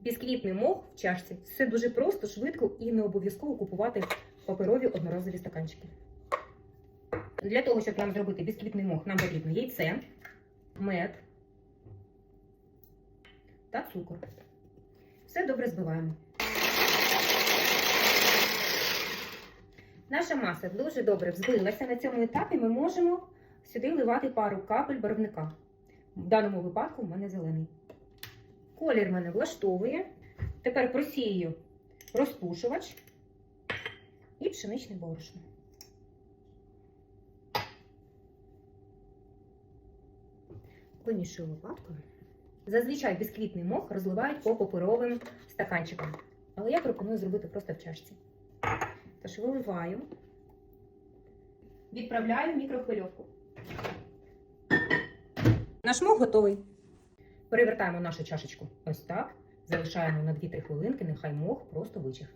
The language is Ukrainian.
Бісквітний мох в чашці. Все дуже просто, швидко і не обов'язково купувати паперові одноразові стаканчики. Для того, щоб нам зробити бісквітний мох, нам потрібно яйце, мед та цукор. Все добре збиваємо. Наша маса дуже добре взбилася. На цьому етапі ми можемо сюди вливати пару капель барвника. В даному випадку в мене зелений. Колір мене влаштовує. Тепер просію розпушувач і пшеничне борошно. Вимішую лопаткою. Зазвичай бісквітний мох розливають по паперовим стаканчикам. Але я пропоную зробити просто в чашці. Тож виливаю, відправляю в мікрохвильовку. Наш мох готовий. Перевертаємо нашу чашечку ось так. Залишаємо на 2-3 хвилинки, нехай мох просто вичахне.